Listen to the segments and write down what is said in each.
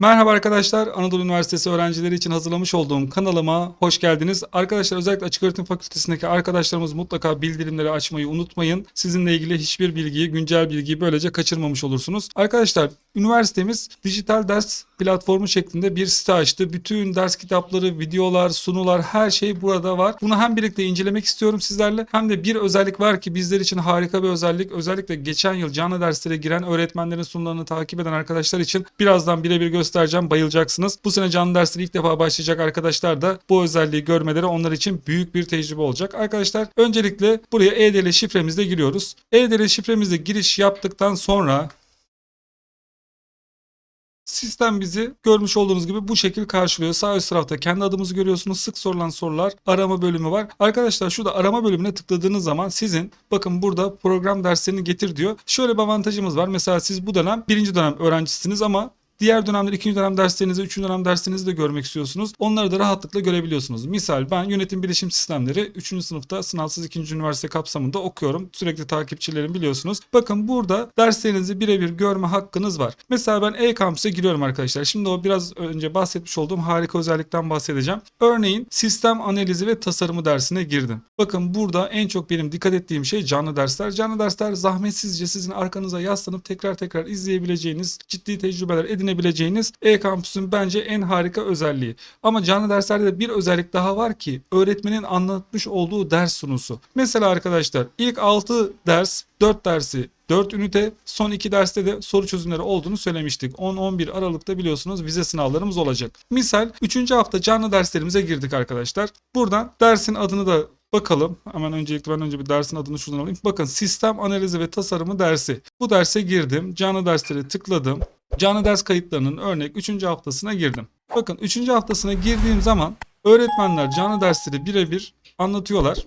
Merhaba arkadaşlar, Anadolu Üniversitesi öğrencileri için hazırlamış olduğum kanalıma hoş geldiniz. Arkadaşlar özellikle Açık Öğretim Fakültesindeki arkadaşlarımız mutlaka bildirimleri açmayı unutmayın. Sizinle ilgili hiçbir bilgiyi, güncel bilgiyi böylece kaçırmamış olursunuz. Arkadaşlar üniversitemiz dijital ders platformu şeklinde bir site açtı. Bütün ders kitapları, videolar, sunular her şey burada var. Bunu hem birlikte incelemek istiyorum sizlerle hem de bir özellik var ki bizler için harika bir özellik. Özellikle geçen yıl canlı derslere giren öğretmenlerin sunularını takip eden arkadaşlar için birazdan birebir göstereceğim. Bayılacaksınız. Bu sene canlı dersleri ilk defa başlayacak arkadaşlar da bu özelliği görmeleri onlar için büyük bir tecrübe olacak. Arkadaşlar öncelikle buraya EDL şifremizle giriyoruz. EDL şifremizle giriş yaptıktan sonra Sistem bizi görmüş olduğunuz gibi bu şekil karşılıyor. Sağ üst tarafta kendi adımızı görüyorsunuz. Sık sorulan sorular arama bölümü var. Arkadaşlar şurada arama bölümüne tıkladığınız zaman sizin bakın burada program derslerini getir diyor. Şöyle bir avantajımız var. Mesela siz bu dönem birinci dönem öğrencisiniz ama Diğer dönemler ikinci dönem derslerinizi, üçüncü dönem derslerinizi de görmek istiyorsunuz. Onları da rahatlıkla görebiliyorsunuz. Misal ben yönetim bilişim sistemleri 3. sınıfta sınavsız 2. üniversite kapsamında okuyorum. Sürekli takipçilerim biliyorsunuz. Bakın burada derslerinizi birebir görme hakkınız var. Mesela ben e-kampüse giriyorum arkadaşlar. Şimdi o biraz önce bahsetmiş olduğum harika özellikten bahsedeceğim. Örneğin sistem analizi ve tasarımı dersine girdim. Bakın burada en çok benim dikkat ettiğim şey canlı dersler. Canlı dersler zahmetsizce sizin arkanıza yaslanıp tekrar tekrar izleyebileceğiniz, ciddi tecrübeler edinebileceğiniz e-kampüsün bence en harika özelliği. Ama canlı derslerde de bir özellik daha var ki öğretmenin anlatmış olduğu ders sunusu. Mesela arkadaşlar ilk 6 ders 4 dersi 4 ünite son 2 derste de soru çözümleri olduğunu söylemiştik. 10-11 Aralık'ta biliyorsunuz vize sınavlarımız olacak. Misal 3. hafta canlı derslerimize girdik arkadaşlar. Buradan dersin adını da Bakalım hemen öncelikle ben önce bir dersin adını şuradan alayım. Bakın sistem analizi ve tasarımı dersi. Bu derse girdim. Canlı dersleri tıkladım. Canlı ders kayıtlarının örnek 3. haftasına girdim. Bakın 3. haftasına girdiğim zaman öğretmenler canlı dersleri birebir anlatıyorlar.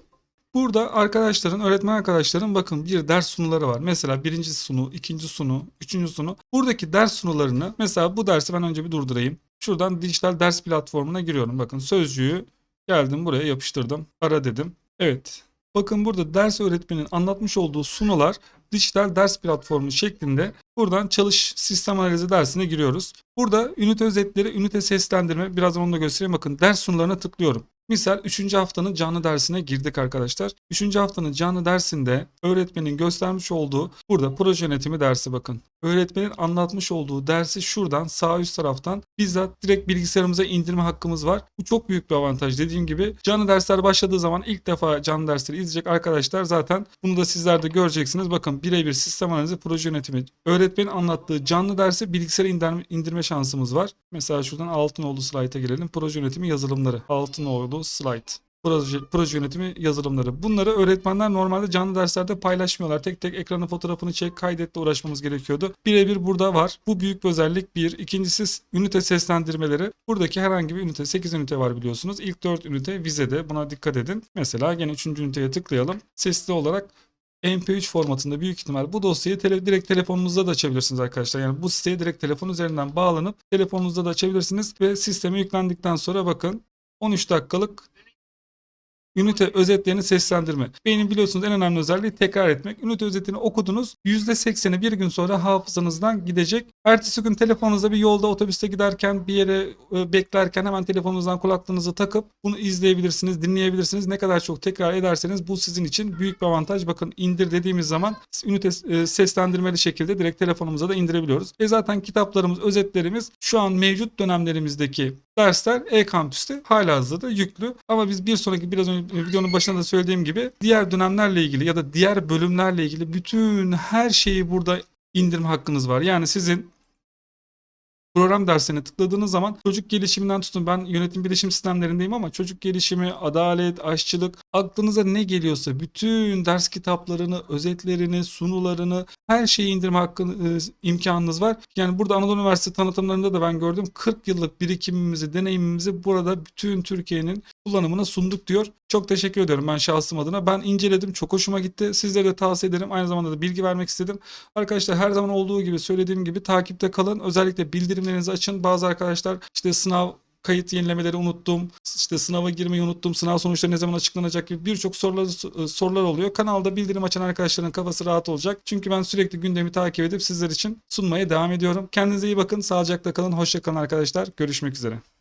Burada arkadaşların, öğretmen arkadaşların bakın bir ders sunuları var. Mesela birinci sunu, ikinci sunu, üçüncü sunu. Buradaki ders sunularını mesela bu dersi ben önce bir durdurayım. Şuradan dijital ders platformuna giriyorum. Bakın sözcüğü geldim buraya yapıştırdım. Ara dedim. Evet. Bakın burada ders öğretmenin anlatmış olduğu sunular dijital ders platformu şeklinde buradan çalış sistem analizi dersine giriyoruz. Burada ünite özetleri, ünite seslendirme birazdan onu da göstereyim. Bakın ders sunularına tıklıyorum. Misal 3. haftanın canlı dersine girdik arkadaşlar. 3. haftanın canlı dersinde öğretmenin göstermiş olduğu burada proje yönetimi dersi bakın. Öğretmenin anlatmış olduğu dersi şuradan sağ üst taraftan bizzat direkt bilgisayarımıza indirme hakkımız var. Bu çok büyük bir avantaj. Dediğim gibi canlı dersler başladığı zaman ilk defa canlı dersleri izleyecek arkadaşlar zaten bunu da sizler de göreceksiniz. Bakın birebir sistem analizi proje yönetimi. Öğretmenin anlattığı canlı dersi bilgisayara indirme, indirme şansımız var. Mesela şuradan Altınoğlu slayta gelelim. Proje yönetimi yazılımları. Altınoğlu slide. Proje, proje yönetimi yazılımları. Bunları öğretmenler normalde canlı derslerde paylaşmıyorlar. Tek tek ekranın fotoğrafını çek, kaydetle uğraşmamız gerekiyordu. Birebir burada var. Bu büyük bir özellik. Bir. İkincisi ünite seslendirmeleri. Buradaki herhangi bir ünite, 8 ünite var biliyorsunuz. İlk 4 ünite vizede. Buna dikkat edin. Mesela gene 3. üniteye tıklayalım. Sesli olarak MP3 formatında büyük ihtimal bu dosyayı tele, direkt telefonunuzda da açabilirsiniz arkadaşlar. Yani bu siteye direkt telefon üzerinden bağlanıp telefonunuzda da açabilirsiniz ve sisteme yüklendikten sonra bakın 13 dakikalık ünite özetlerini seslendirme. Beynin biliyorsunuz en önemli özelliği tekrar etmek. Ünite özetini okudunuz. %80'i bir gün sonra hafızanızdan gidecek. Ertesi gün telefonunuzda bir yolda otobüste giderken bir yere e, beklerken hemen telefonunuzdan kulaklığınızı takıp bunu izleyebilirsiniz, dinleyebilirsiniz. Ne kadar çok tekrar ederseniz bu sizin için büyük bir avantaj. Bakın indir dediğimiz zaman ünite e, seslendirmeli şekilde direkt telefonumuza da indirebiliyoruz. E zaten kitaplarımız, özetlerimiz şu an mevcut dönemlerimizdeki dersler e-kampüste hala hazırda yüklü. Ama biz bir sonraki biraz önce videonun başında da söylediğim gibi diğer dönemlerle ilgili ya da diğer bölümlerle ilgili bütün her şeyi burada indirme hakkınız var. Yani sizin program dersine tıkladığınız zaman çocuk gelişiminden tutun ben yönetim bilişim sistemlerindeyim ama çocuk gelişimi, adalet, aşçılık aklınıza ne geliyorsa bütün ders kitaplarını, özetlerini, sunularını her şeyi indirme hakkı, e, imkanınız var. Yani burada Anadolu Üniversitesi tanıtımlarında da ben gördüm 40 yıllık birikimimizi, deneyimimizi burada bütün Türkiye'nin kullanımına sunduk diyor. Çok teşekkür ediyorum ben şahsım adına. Ben inceledim. Çok hoşuma gitti. Sizlere de tavsiye ederim. Aynı zamanda da bilgi vermek istedim. Arkadaşlar her zaman olduğu gibi söylediğim gibi takipte kalın. Özellikle bildirimlerinizi açın. Bazı arkadaşlar işte sınav kayıt yenilemeleri unuttum. İşte sınava girmeyi unuttum. Sınav sonuçları ne zaman açıklanacak gibi birçok sorular, sorular oluyor. Kanalda bildirim açan arkadaşların kafası rahat olacak. Çünkü ben sürekli gündemi takip edip sizler için sunmaya devam ediyorum. Kendinize iyi bakın. Sağlıcakla kalın. Hoşça kalın arkadaşlar. Görüşmek üzere.